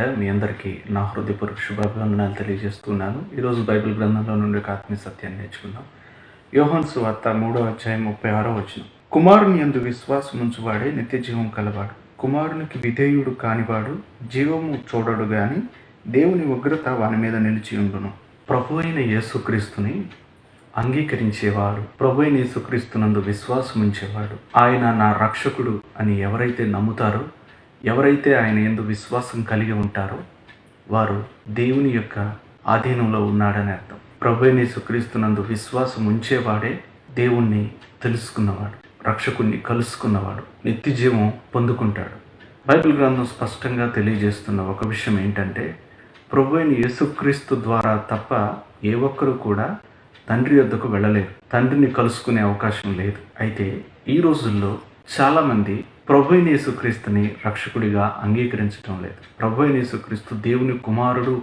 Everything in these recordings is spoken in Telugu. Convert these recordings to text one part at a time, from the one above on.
పేరిట మీ అందరికీ నా హృదయపూర్వక శుభాభివందనాలు తెలియజేస్తున్నాను. ఈరోజు బైబిల్ గ్రంథంలో నుండి ఒక ఆత్మీయ సత్యాన్ని నేర్చుకుందాం. యోహన్ సువార్త మూడో అధ్యాయం ముప్పై ఆరో వచ్చిన కుమారుని యందు విశ్వాసం ఉంచువాడే నిత్య జీవం కలవాడు. కుమారునికి విధేయుడు కానివాడు జీవము చూడడు గాని దేవుని ఉగ్రత వాని మీద నిలిచి ఉండును. ప్రభు అయిన యేసుక్రీస్తుని అంగీకరించేవాడు. ప్రభు అయిన యేసుక్రీస్తునందు విశ్వాసం ఉంచేవాడు ఆయన నా రక్షకుడు అని ఎవరైతే నమ్ముతారో ఎవరైతే ఆయన ఎందు విశ్వాసం కలిగి ఉంటారో వారు దేవుని యొక్క ఆధీనంలో ఉన్నాడని అర్థం. ప్రభుని సుక్రీస్తునందు విశ్వాసం ఉంచేవాడే దేవుణ్ణి తెలుసుకున్నవాడు రక్షకుణ్ణి కలుసుకున్నవాడు నిత్య జీవం పొందుకుంటాడు. బైబిల్ గ్రంథం స్పష్టంగా తెలియజేస్తున్న ఒక విషయం ఏంటంటే ప్రభు అయిన యేసుక్రీస్తు ద్వారా తప్ప ఏ ఒక్కరూ కూడా తండ్రి వద్దకు వెళ్ళలేరు. తండ్రిని కలుసుకునే అవకాశం లేదు. అయితే ఈ రోజుల్లో చాలామంది ప్రభు యేసుక్రీస్తుని రక్షకుడిగా అంగీకరించడం లేదు. ప్రభు యేసుక్రీస్తు దేవుని కుమారుడు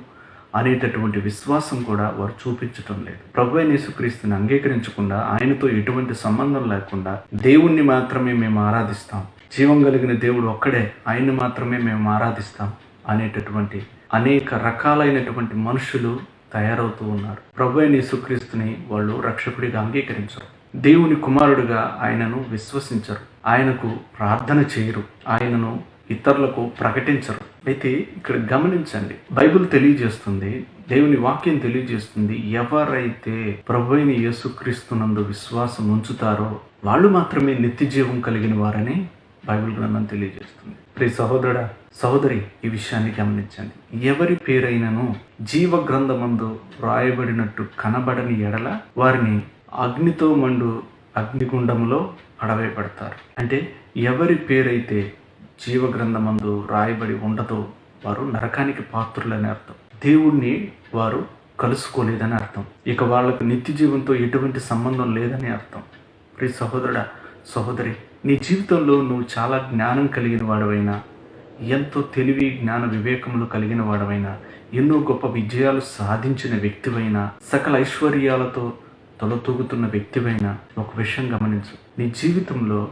అనేటటువంటి విశ్వాసం కూడా వారు చూపించటం లేదు. ప్రభు యేసుక్రీస్తుని అంగీకరించకుండా ఆయనతో ఎటువంటి సంబంధం లేకుండా దేవుణ్ణి మాత్రమే మేము ఆరాధిస్తాం. జీవం కలిగిన దేవుడు ఒక్కడే ఆయన్ని మాత్రమే మేము ఆరాధిస్తాం అనేటటువంటి అనేక రకాలైనటువంటి మనుషులు తయారవుతూ ఉన్నారు. ప్రభు యేసుక్రీస్తుని వాళ్ళు రక్షకుడిగా అంగీకరించరు. దేవుని కుమారుడిగా ఆయనను విశ్వసించరు. ఆయనకు ప్రార్థన చేయరు. ఆయనను ఇతరులకు ప్రకటించరు. అయితే ఇక్కడ గమనించండి. బైబిల్ తెలియజేస్తుంది దేవుని వాక్యం తెలియజేస్తుంది ఎవరైతే ప్రభు అయిన యేసుక్రీస్తునందు విశ్వాసం ఉంచుతారో వాళ్ళు మాత్రమే నిత్య జీవం కలిగిన వారని బైబిల్ గ్రంథం తెలియజేస్తుంది. ప్రియ సహోదరుడా సహోదరి ఈ విషయాన్ని గమనించండి. ఎవరి పేరైనను జీవ గ్రంథమందు వ్రాయబడినట్టు కనబడని ఎడల వారిని అగ్నితో మండు అగ్నిగుండములో అడవేయబడతారు అంటే ఎవరి పేరైతే జీవ గ్రంథమందు రాయబడి ఉండదో వారు నరకానికి పాత్రులని అర్థం. దేవుణ్ణి వారు కలుసుకోలేదని అర్థం. ఇక వాళ్ళకు నిత్య జీవంతో ఎటువంటి సంబంధం లేదని అర్థం. ప్రి సహోదరుడా సహోదరి నీ జీవితంలో నువ్వు చాలా జ్ఞానం కలిగిన వాడవైనా ఎంతో తెలివి జ్ఞాన వివేకములు కలిగిన వాడవైనా ఎన్నో గొప్ప విజయాలు సాధించిన వ్యక్తివైనా సకల ఐశ్వర్యాలతో తొలతూగుతున్న వ్యక్తివైన ఒక విషయం గమనించు. నీ జీవితంలో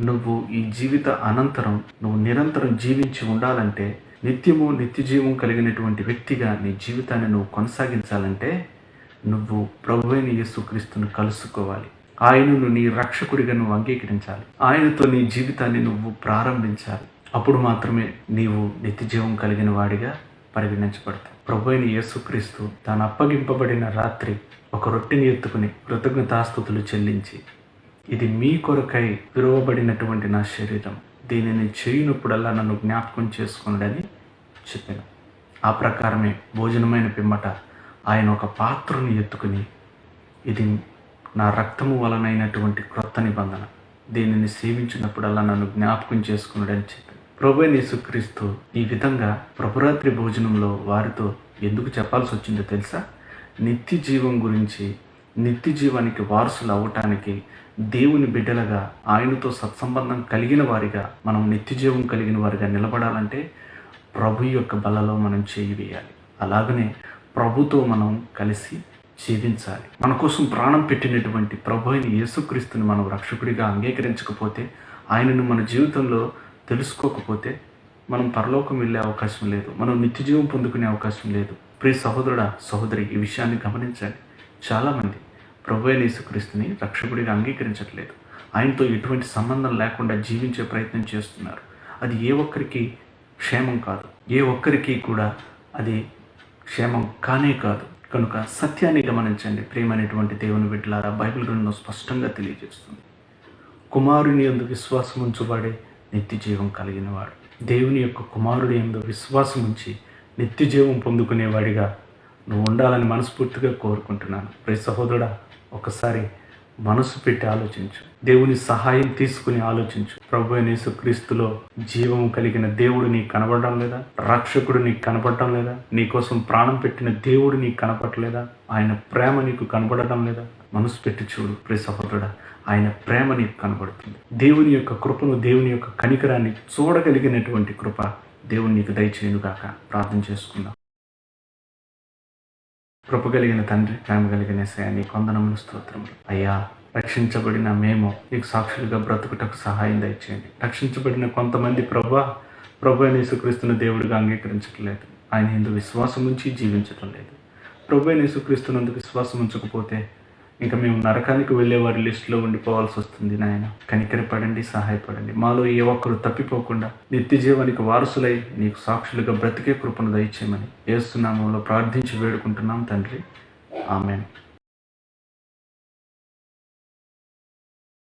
నువ్వు ఈ జీవిత అనంతరం నువ్వు నిరంతరం జీవించి ఉండాలంటే నిత్యము నిత్యజీవం కలిగినటువంటి వ్యక్తిగా నీ జీవితాన్ని నువ్వు కొనసాగించాలంటే నువ్వు ప్రభువైన యేసుక్రీస్తును కలుసుకోవాలి. ఆయనను నీ రక్షకుడిగా నువ్వు అంగీకరించాలి. ఆయనతో నీ జీవితాన్ని నువ్వు ప్రారంభించాలి. అప్పుడు మాత్రమే నీవు నిత్యజీవం కలిగిన వాడిగా పరిగణించబడతాయి. ప్రభు అయిన యేసుక్రీస్తు తాను అప్పగింపబడిన రాత్రి ఒక రొట్టెని ఎత్తుకుని కృతజ్ఞతాస్థుతులు చెల్లించి ఇది మీ కొరకై విలువబడినటువంటి నా శరీరం. దీనిని చేయనప్పుడల్లా నన్ను జ్ఞాపకం చేసుకున్నాడని చెప్పాను. ఆ ప్రకారమే భోజనమైన పిమ్మట ఆయన ఒక పాత్రను ఎత్తుకుని ఇది నా రక్తము వలనైనటువంటి క్రొత్త నిబంధన. దీనిని సేవించినప్పుడల్లా నన్ను జ్ఞాపకం చేసుకున్నాడని చెప్పాను. ప్రభు యేసుక్రీస్తు ఈ విధంగా ప్రభురాత్రి భోజనంలో వారితో ఎందుకు చెప్పాల్సి వచ్చిందో తెలుసా? నిత్య జీవం గురించి నిత్య జీవానికి వారసులు అవ్వటానికి దేవుని బిడ్డలుగా ఆయనతో సత్సంబంధం కలిగిన వారిగా మనం నిత్య జీవం కలిగిన వారిగా నిలబడాలంటే ప్రభు యొక్క బలలో మనం చేయి వేయాలి. అలాగనే ప్రభుతో మనం కలిసి జీవించాలి. మన కోసం ప్రాణం పెట్టినటువంటి ప్రభు అయిన యేసుక్రీస్తుని మనం రక్షకుడిగా అంగీకరించకపోతే ఆయనను మన జీవితంలో తెలుసుకోకపోతే మనం పరలోకం వెళ్ళే అవకాశం లేదు. మనం నిత్యజీవం పొందుకునే అవకాశం లేదు. ప్రియ సహోదరుడా సహోదరి ఈ విషయాన్ని గమనించండి. చాలామంది ప్రభు యేసుక్రీస్తుని రక్షకుడిగా అంగీకరించట్లేదు. ఆయనతో ఎటువంటి సంబంధం లేకుండా జీవించే ప్రయత్నం చేస్తున్నారు. అది ఏ ఒక్కరికి క్షేమం కాదు. ఏ ఒక్కరికి కూడా అది క్షేమం కానే కాదు. కనుక సత్యాన్ని గమనించండి. ప్రేమ అనేటువంటి దేవుని బిడ్డలారా బైబిల్ గ్రంథం స్పష్టంగా తెలియజేస్తుంది. కుమారుని ఎందుకు విశ్వాసం ఉంచువాడే నిత్య జీవం కలిగినవాడు. దేవుని యొక్క కుమారుడు ఏందో విశ్వాసం ఉంచి నిత్య జీవం పొందుకునేవాడిగా నువ్వు ఉండాలని మనస్ఫూర్తిగా కోరుకుంటున్నాను. ప్రతి సహోదరుడా ఒకసారి మనసు పెట్టి ఆలోచించు. దేవుని సహాయం తీసుకుని ఆలోచించు. ప్రభు అయిన యేసుక్రీస్తులో జీవం కలిగిన దేవుడు నీకు కనబడడం లేదా? రక్షకుడు నీకు కనపడటం లేదా? నీ కోసం ప్రాణం పెట్టిన దేవుడు నీకు కనపడలేదా? ఆయన ప్రేమ నీకు కనబడడం లేదా? మనసు పెట్టి చూడు. ప్రియ సహోదరుడా ఆయన ప్రేమ నీకు కనబడుతుంది. దేవుని యొక్క కృపను దేవుని యొక్క కనికరాన్ని చూడగలిగినటువంటి కృప దేవుని నీకు దయచేయునుగాక. ప్రార్థన చేసుకుందాం. కృప కలిగిన తండ్రి ప్రేమ కలిగిన నీ కొందనములు స్తోత్రములు. అయ్యా రక్షించబడిన మేము నీకు సాక్షులుగా బ్రతుకుటకు సహాయం దయచేయండి. రక్షించబడిన కొంతమంది ప్రభా ప్రభు అయిన దేవుడిగా అంగీకరించట్లేదు. ఆయన ఎందు విశ్వాసం ఉంచి జీవించటం లేదు. ప్రభు అయిన విశ్వాసం ఉంచకపోతే ఇంకా మేము నరకానికి వెళ్ళే వారి లిస్టులో ఉండిపోవాల్సి వస్తుంది నాయన. కనికరపడండి సహాయపడండి. మాలో ఏ ఒక్కరు తప్పిపోకుండా నిత్య జీవానికి వారసులై నీకు సాక్షులుగా బ్రతికే కృపను దయచేయమని ఏస్తున్నామంలో ప్రార్థించి వేడుకుంటున్నాం తండ్రి. ఆమెను.